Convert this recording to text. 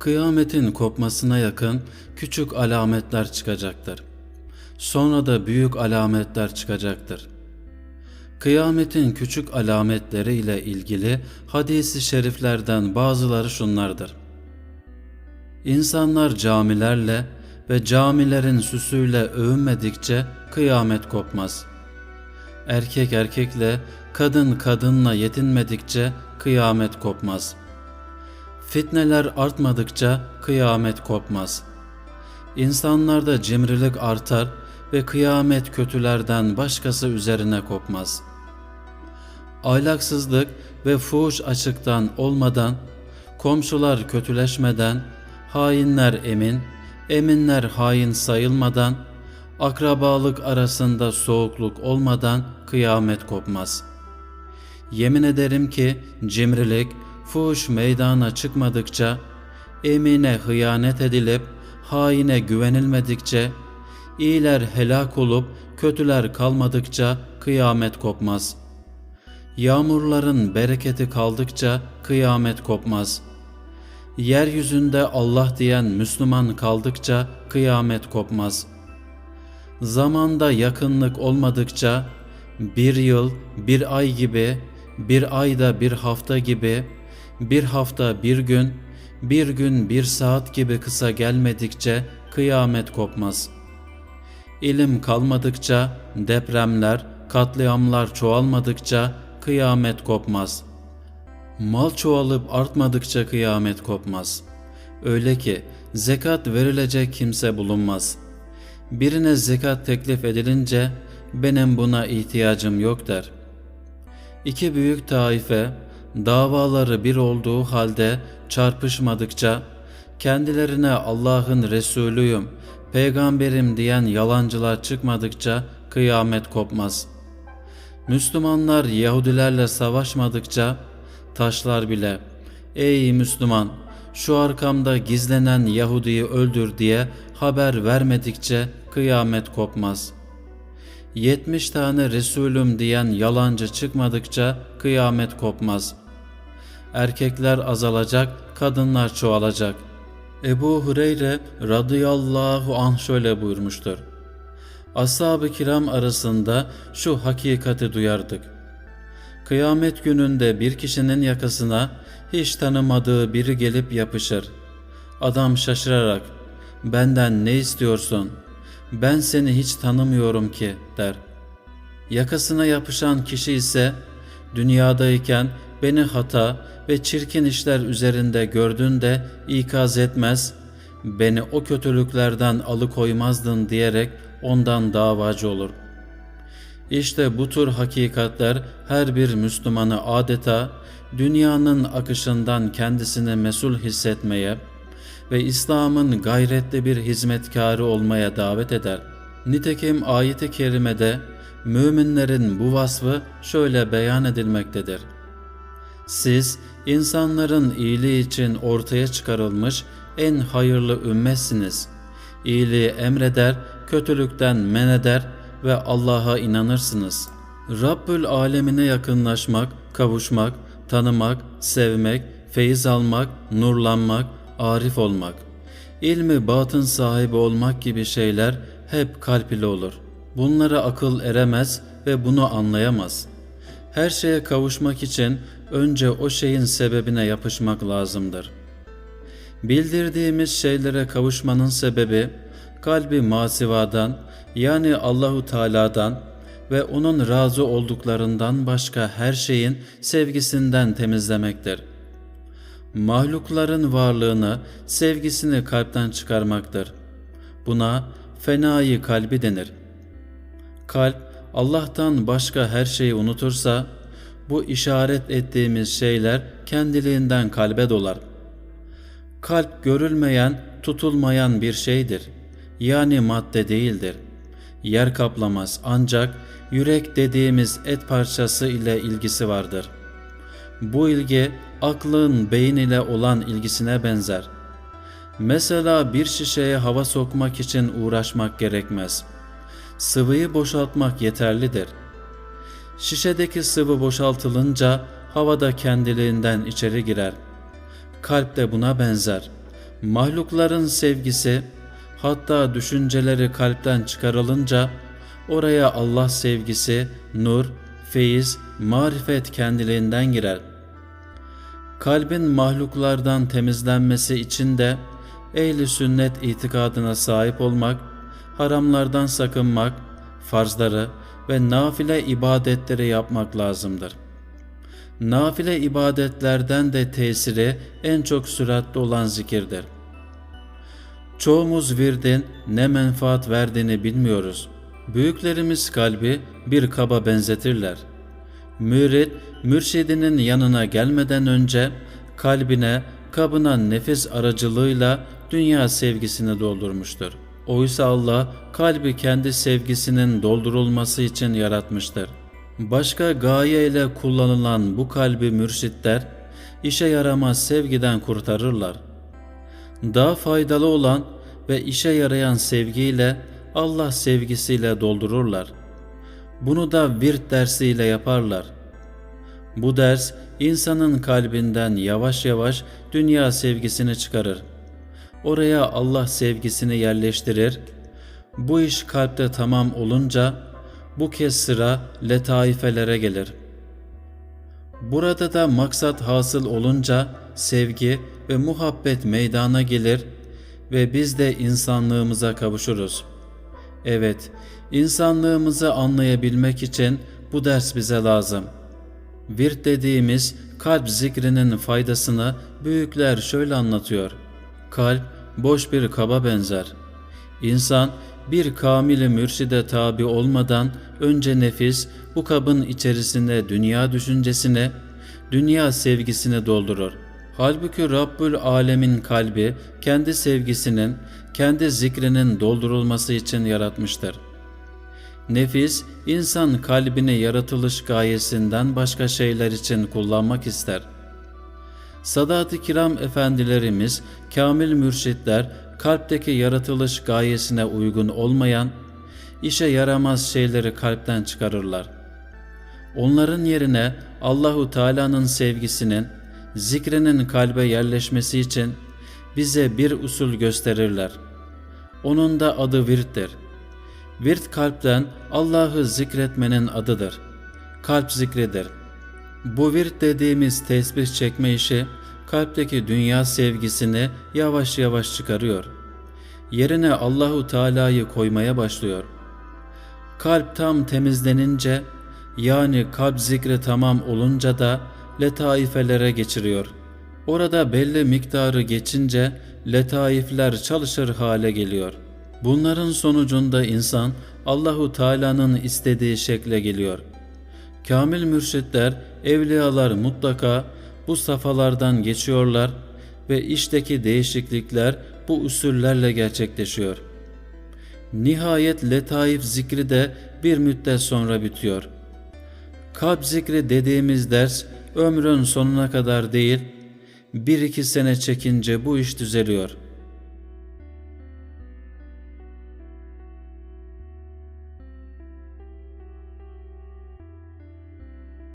Kıyametin kopmasına yakın küçük alametler çıkacaktır. Sonra da büyük alametler çıkacaktır. Kıyametin küçük alametleri ile ilgili hadisi şeriflerden bazıları şunlardır. İnsanlar camilerle ve camilerin süsüyle övünmedikçe kıyamet kopmaz. Erkek erkekle, kadın kadınla yetinmedikçe kıyamet kopmaz. Fitneler artmadıkça kıyamet kopmaz. İnsanlarda cimrilik artar ve kıyamet kötülerden başkası üzerine kopmaz. Ahlaksızlık ve fuhuş açıktan olmadan, komşular kötüleşmeden, hainler emin, eminler hain sayılmadan, akrabalık arasında soğukluk olmadan kıyamet kopmaz. Yemin ederim ki cimrilik, fuhuş meydana çıkmadıkça, emine hıyanet edilip, haine güvenilmedikçe, iyiler helak olup kötüler kalmadıkça kıyamet kopmaz. Yağmurların bereketi kaldıkça kıyamet kopmaz. Yeryüzünde Allah diyen Müslüman kaldıkça kıyamet kopmaz. Zamanda yakınlık olmadıkça bir yıl, bir ay gibi, bir ayda bir hafta gibi, bir hafta bir gün, bir gün bir saat gibi kısa gelmedikçe kıyamet kopmaz. İlim kalmadıkça, depremler, katliamlar çoğalmadıkça kıyamet kopmaz. Mal çoğalıp artmadıkça kıyamet kopmaz. Öyle ki zekat verilecek kimse bulunmaz. Birine zekat teklif edilince benim buna ihtiyacım yok der. İki büyük taife davaları bir olduğu halde çarpışmadıkça kendilerine Allah'ın Resulüyüm, peygamberim diyen yalancılar çıkmadıkça kıyamet kopmaz. Müslümanlar Yahudilerle savaşmadıkça taşlar bile ''Ey Müslüman şu arkamda gizlenen Yahudi'yi öldür'' diye haber vermedikçe kıyamet kopmaz. 70 tane Resulüm diyen yalancı çıkmadıkça kıyamet kopmaz. Erkekler azalacak, kadınlar çoğalacak. Ebu Hureyre radıyallahu anh şöyle buyurmuştur. Ashab-ı kiram arasında şu hakikati duyardık. Kıyamet gününde bir kişinin yakasına hiç tanımadığı biri gelip yapışır. Adam şaşırarak benden ne istiyorsun? Ben seni hiç tanımıyorum ki der. Yakasına yapışan kişi ise dünyadayken beni hata ve çirkin işler üzerinde gördün de ikaz etmez, beni o kötülüklerden alıkoymazdın diyerek ondan davacı olur. İşte bu tür hakikatler her bir Müslümanı adeta dünyanın akışından kendisini mesul hissetmeye ve İslam'ın gayretli bir hizmetkarı olmaya davet eder. Nitekim ayet-i kerimede müminlerin bu vasfı şöyle beyan edilmektedir. Siz insanların iyiliği için ortaya çıkarılmış en hayırlı ümmetsiniz. İyiliği emreder, kötülükten men eder ve Allah'a inanırsınız. Rabbül alemine yakınlaşmak, kavuşmak, tanımak, sevmek, feyiz almak, nurlanmak, arif olmak, ilmi batın sahibi olmak gibi şeyler hep kalp ile olur. Bunlara akıl eremez ve bunu anlayamaz. Her şeye kavuşmak için önce o şeyin sebebine yapışmak lazımdır. Bildirdiğimiz şeylere kavuşmanın sebebi kalbi masivadan yani Allahu Teala'dan ve onun razı olduklarından başka her şeyin sevgisinden temizlemektir. Mahlukların varlığını, sevgisini kalpten çıkarmaktır. Buna fenayı kalbi denir. Kalp Allah'tan başka her şeyi unutursa bu işaret ettiğimiz şeyler kendiliğinden kalbe dolar. Kalp görülmeyen, tutulmayan bir şeydir. Yani madde değildir. Yer kaplamaz ancak yürek dediğimiz et parçası ile ilgisi vardır. Bu ilgi aklın beyin ile olan ilgisine benzer. Mesela bir şişeye hava sokmak için uğraşmak gerekmez. Sıvıyı boşaltmak yeterlidir. Şişedeki sıvı boşaltılınca havada kendiliğinden içeri girer. Kalp de buna benzer. Mahlukların sevgisi, hatta düşünceleri kalpten çıkarılınca oraya Allah sevgisi, nur, feyiz, marifet kendiliğinden girer. Kalbin mahluklardan temizlenmesi için de ehli sünnet itikadına sahip olmak, haramlardan sakınmak, farzları ve nafile ibadetleri yapmak lazımdır. Nafile ibadetlerden de tesiri en çok süratli olan zikirdir. Çoğumuz virdin ne menfaat verdiğini bilmiyoruz. Büyüklerimiz kalbi bir kaba benzetirler. Mürit, mürşidinin yanına gelmeden önce kalbine, kabına nefis aracılığıyla dünya sevgisini doldurmuştur. Oysa Allah kalbi kendi sevgisinin doldurulması için yaratmıştır. Başka gaye ile kullanılan bu kalbi mürşitler işe yaramaz sevgiden kurtarırlar. Daha faydalı olan ve işe yarayan sevgiyle Allah sevgisiyle doldururlar. Bunu da virt dersiyle yaparlar. Bu ders insanın kalbinden yavaş yavaş dünya sevgisini çıkarır. Oraya Allah sevgisini yerleştirir. Bu iş kalpte tamam olunca bu kez sıra letaifelere gelir. Burada da maksat hasıl olunca sevgi ve muhabbet meydana gelir ve biz de insanlığımıza kavuşuruz. Evet, insanlığımızı anlayabilmek için bu ders bize lazım. Virt dediğimiz kalp zikrinin faydasını büyükler şöyle anlatıyor. Kalp boş bir kaba benzer. İnsan bir kamili mürşide tabi olmadan önce nefis bu kabın içerisinde dünya düşüncesini, dünya sevgisini doldurur. Halbuki Rabbül Alemin kalbi kendi sevgisinin, kendi zikrinin doldurulması için yaratmıştır. Nefis, insan kalbini yaratılış gayesinden başka şeyler için kullanmak ister. Sadat-ı kiram efendilerimiz, kamil mürşitler, kalpteki yaratılış gayesine uygun olmayan, işe yaramaz şeyleri kalpten çıkarırlar. Onların yerine Allahu Teala'nın sevgisinin, zikrinin kalbe yerleşmesi için bize bir usul gösterirler. Onun da adı virttir. Virt kalpten Allah'ı zikretmenin adıdır. Kalp zikridir. Bu virt dediğimiz tesbih çekme işi kalpteki dünya sevgisini yavaş yavaş çıkarıyor. Yerine Allahu Teala'yı koymaya başlıyor. Kalp tam temizlenince yani kalp zikri tamam olunca da letaifelere geçiriyor. Orada belli miktarı geçince letaifler çalışır hale geliyor. Bunların sonucunda insan Allahu Teala'nın istediği şekle geliyor. Kamil mürşitler, evliyalar mutlaka bu safhalardan geçiyorlar ve işteki değişiklikler bu usullerle gerçekleşiyor. Nihayet letaif zikri de bir müddet sonra bitiyor. Kalp zikri dediğimiz ders ömrün sonuna kadar değil, bir iki sene çekince bu iş düzeliyor.''